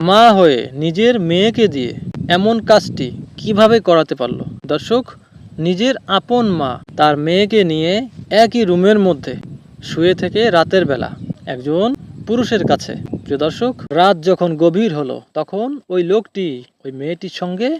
মা হয়ে নিজের মেয়েকে দিয়ে এমন কাজটি কীভাবে করাতে পারল? দর্শক, নিজের আপন মা তার মেয়েকে নিয়ে একই রুমের মধ্যে শুয়ে থেকে রাতের বেলা একজন পুরুষের কাছে। প্রিয় দর্শক, রাত যখন গভীর হলো, তখন ওই লোকটি, ওই মেয়েটির সঙ্গে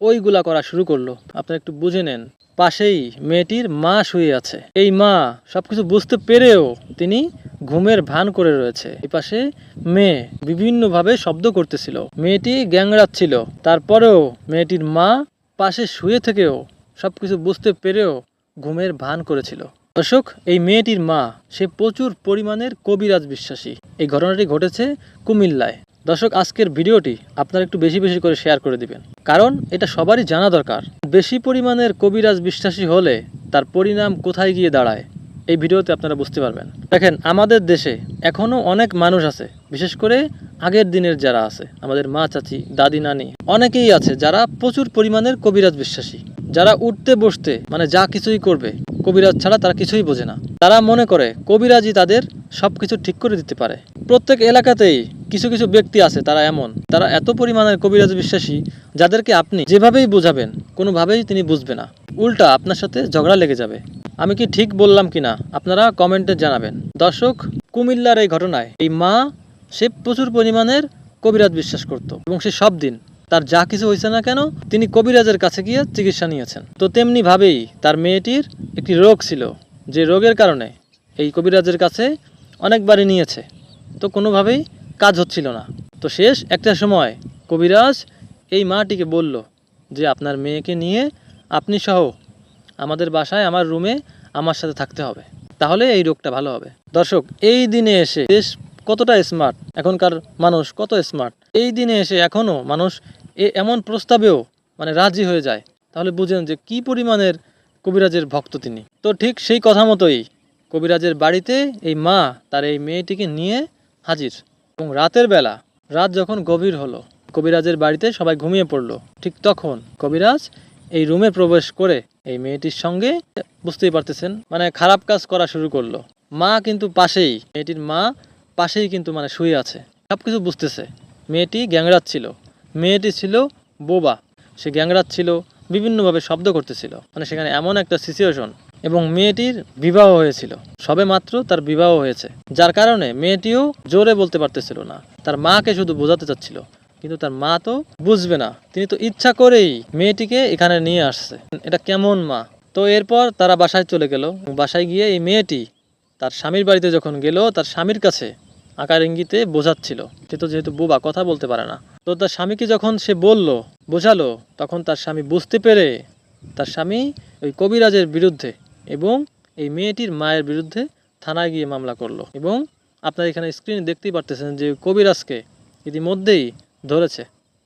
ওইগুলা করা শুরু করল। আপনারা একটু বুঝে নেন। পাশেই মেয়েটির মা শুয়ে আছে। এই মা সবকিছু বুঝতে পেরেও তিনি ঘুমের ভান করে রয়েছে। এই পাশে মেয়ে বিভিন্নভাবে শব্দ করতেছিল। মেয়েটি গ্যাংড়াচ্ছিল। তারপরেও মেয়েটির মা পাশে শুয়ে থেকেও সবকিছু বুঝতে পেরেও ঘুমের ভান করেছিল। দর্শক, এই মেয়েটির মা, সে প্রচুর পরিমাণের কবিরাজ বিশ্বাসী। এই ঘটনাটি ঘটেছে কুমিল্লায়। দর্শক, আজকের ভিডিওটি আপনারা একটু বেশি বেশি করে শেয়ার করে দিবেন। কারণ এটা সবারই জানা দরকার। বেশি পরিমাণের কবিরাজ বিশ্বাসী হলে তার পরিণাম কোথায় গিয়ে দাঁড়ায়, এই ভিডিওতে আপনারা বুঝতে পারবেন। দেখেন, আমাদের দেশে এখনও অনেক মানুষ আছে, বিশেষ করে আগের দিনের যারা আছে, আমাদের মা, চাচি, দাদি, নানি, অনেকেই আছে যারা প্রচুর পরিমাণের কবিরাজ বিশ্বাসী। যারা উঠতে বসতে মানে যা কিছুই করবে, কবিরাজ ছাড়া তারা কিছুই বোঝে না। তারা মনে করে কবিরাজই তাদের সব কিছু ঠিক করে দিতে পারে। প্রত্যেক এলাকাতেই কিছু কিছু ব্যক্তি আছে, তারা এমন। তারা এত পরিমাণের কবিরাজ বিশ্বাসী, যাদেরকে আপনি যেভাবেই বোঝাবেন, কোনোভাবেই তিনি বুঝবে না। উল্টা আপনার সাথে ঝগড়া লেগে যাবে। আমি কি ঠিক বললাম কিনা, আপনারা কমেন্টে জানাবেন। দর্শক, কুমিল্লার এই ঘটনায় এই মা, সে প্রচুর পরিমাণের কবিরাজ বিশ্বাস করত এবং সে সব দিন তার যা কিছু হয়েছে না কেন, তিনি কবিরাজের কাছে গিয়ে চিকিৎসা নিয়েছেন। তো তেমনি ভাবেই তার মেয়েটির একটি রোগ ছিল, যে রোগের কারণে এই কবিরাজের কাছে অনেকবারই নিয়েছে। তো কোনোভাবেই কাজ হচ্ছিল না। তো শেষ একটা সময় কবিরাজ এই মাটিকে বলল যে, আপনার মেয়েকে নিয়ে আপনি সহ আমাদের বাসায়, আমার রুমে আমার সাথে থাকতে হবে। তাহলে এই রোগটা ভালো হবে। দর্শক, এই দিনে এসে দেশ কতটা স্মার্ট এখনকার মানুষ কত স্মার্ট এই দিনে এসে এখনও মানুষ এ এমন প্রস্তাবেও মানে রাজি হয়ে যায়। তাহলে বুঝেন যে, কি পরিমাণের কবিরাজের ভক্ত তিনি। তো ঠিক সেই কথা মতোই কবিরাজের বাড়িতে এই মা তার এই মেয়েটিকে নিয়ে হাজির। এবং রাতের বেলা, রাত যখন গভীর হলো, কবিরাজের বাড়িতে সবাই ঘুমিয়ে পড়ল। ঠিক তখন কবিরাজ এই রুমে প্রবেশ করে এই মেয়েটির সঙ্গে বুঝতেই পারতেছেন মানে খারাপ কাজ করা শুরু করল। মা কিন্তু পাশেই, মেয়েটির মা পাশেই কিন্তু মানে শুয়ে আছে। সব কিছু বুঝতেছে। মেয়েটি গ্যাংরাচ্ছিল মেয়েটি ছিল বোবা। সে গ্যাংরাচ্ছিল বিভিন্নভাবে শব্দ করতেছিল। মানে সেখানে এমন একটা সিচুয়েশন এবং মেয়েটির বিবাহ হয়েছিল। সবে মাত্র তার বিবাহ হয়েছে। যার কারণে মেয়েটিও জোরে বলতে পারতেছিল না। তার মাকে শুধু বোঝাতে চাচ্ছিল। কিন্তু তার মা তো বুঝবে না। তিনি তো ইচ্ছা করেই মেয়েটিকে এখানে নিয়ে আসছে। এটা কেমন মা? তো এরপর তারা বাসায় চলে গেল। বাসায় গিয়ে এই মেয়েটি তার স্বামীর বাড়িতে যখন গেল, তার স্বামীর কাছে আকার ইঙ্গিতে বোঝাচ্ছিল। সে তো যেহেতু বোবা, কথা বলতে পারে না। তো তার স্বামীকে যখন সে বলল, বোঝালো, তখন তার স্বামী বুঝতে পেরে তার স্বামী ওই কবিরাজের বিরুদ্ধে এবং এই মেয়েটির মায়ের বিরুদ্ধে থানায় গিয়ে মামলা করল। এবং আপনারা এখানে স্ক্রিনে দেখতেই পারতেছেন যে কবিরাজকে ইতিমধ্যেই ধরেছে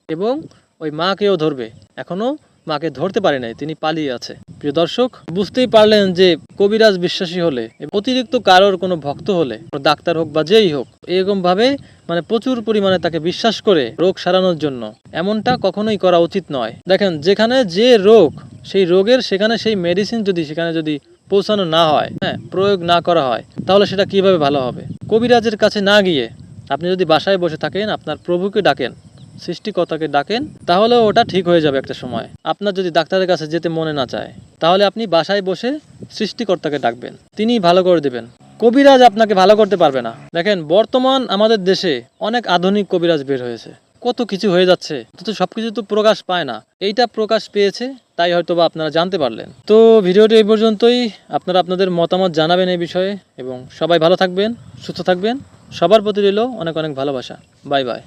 এবং ওই মাকেও ধরবে। এখনও মাকে ধরতে পারে নাই, তিনি পালিয়ে আছে। প্রিয় দর্শক, বুঝতেই পারলেন যে কবিরাজ বিশ্বাসী হলে অতিরিক্ত কারোর কোনো ভক্ত হলে ডাক্তার হোক বা যেই হোক এরকম ভাবে মানে প্রচুর পরিমাণে তাকে বিশ্বাস করে রোগ সারানোর জন্য। এমনটা কখনোই করা উচিত নয়। দেখেন, যেখানে যে রোগ সেই রোগের সেখানে সেই মেডিসিন যদি সেখানে যদি পৌঁছানো না হয় হ্যাঁ প্রয়োগ না করা হয়, তাহলে সেটা কীভাবে ভালো হবে? কবিরাজের কাছে না গিয়ে আপনি যদি বাসায় বসে থাকেন, আপনার প্রভুকে ডাকেন, সৃষ্টিকর্তাকে ডাকেন তাহলে ওটা ঠিক হয়ে যাবে একটা সময়। আপনার যদি ডাক্তারের কাছে যেতে মনে না চায়, তাহলে আপনি বাসায় বসে সৃষ্টিকর্তাকে ডাকবেন, তিনিই ভালো করে দেবেন। কবিরাজ আপনাকে ভালো করতে পারবে না। দেখেন, বর্তমান আমাদের দেশে অনেক আধুনিক কবিরাজ বের হয়েছে। কত কিছু হয়ে যাচ্ছে, অথচ সবকিছু তো প্রকাশ পায় না। এইটা প্রকাশ পেয়েছে তাই হয়তো বা আপনারা জানতে পারলেন। তো ভিডিওটি এই পর্যন্তই। আপনারা আপনাদের মতামত জানাবেন এই বিষয়ে এবং সবাই ভালো থাকবেন, সুস্থ থাকবেন। সবার প্রতি রইল অনেক অনেক ভালোবাসা। Bye bye.